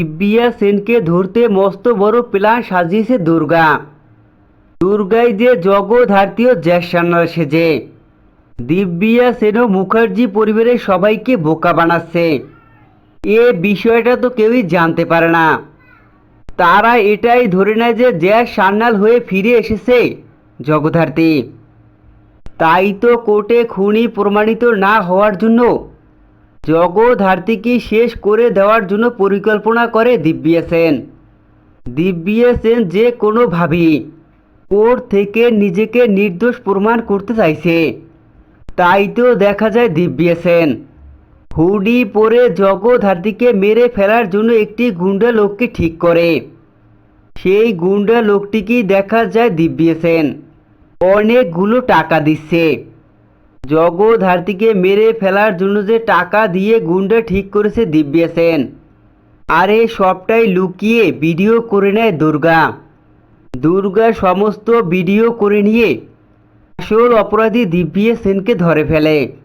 দিব্যিয়া সেনকে ধরতে মস্ত বড় প্ল্যান সাজিয়েছে দুর্গা। দুর্গাই যে জগধার্তীয় জ্যাসান্নার সেজে। দিব্যিয়া সেনও মুখার্জি পরিবারের সবাইকে বোকা বানাচ্ছে। এ বিষয়টা তো কেউই জানতে পারে না। তারা এটাই ধরে নেয় যে জ্যাস সান্যাল হয়ে ফিরে এসেছে জগধার্তী তাই তো কোর্টে খুনি প্রমাণিত না হওয়ার জন্য জগধার্তীকে শেষ করে দেওয়ার জন্য পরিকল্পনা করে দিব্যিয়া সেন। দিব্যিয়া সেন যে কোনোভাবেই কোর্ট থেকে নিজেকে নির্দোষ প্রমাণ করতে চাইছে। তাই তো দেখা যায় দিব্যিয়া সেন। হুডি পরে জগধার্তীকে মেরে ফেলার জন্য একটি গুন্ডা লোককে ঠিক করে। সেই গুন্ডা লোকটিকেই দেখা যায় দিব্যিয়া সেন। অনেকগুলো টাকা দিচ্ছে। জগধার্তীকে মেরে ফেলার জন্য যে টাকা দিয়ে গুন্ডা ঠিক করেছে দিব্যা সেন। আর আরে সবটাই লুকিয়ে ভিডিও করে নেয় দুর্গা। দুর্গা সমস্ত ভিডিও করে নিয়ে আসল অপরাধী দিব্যা সেনকে ধরে ফেলে।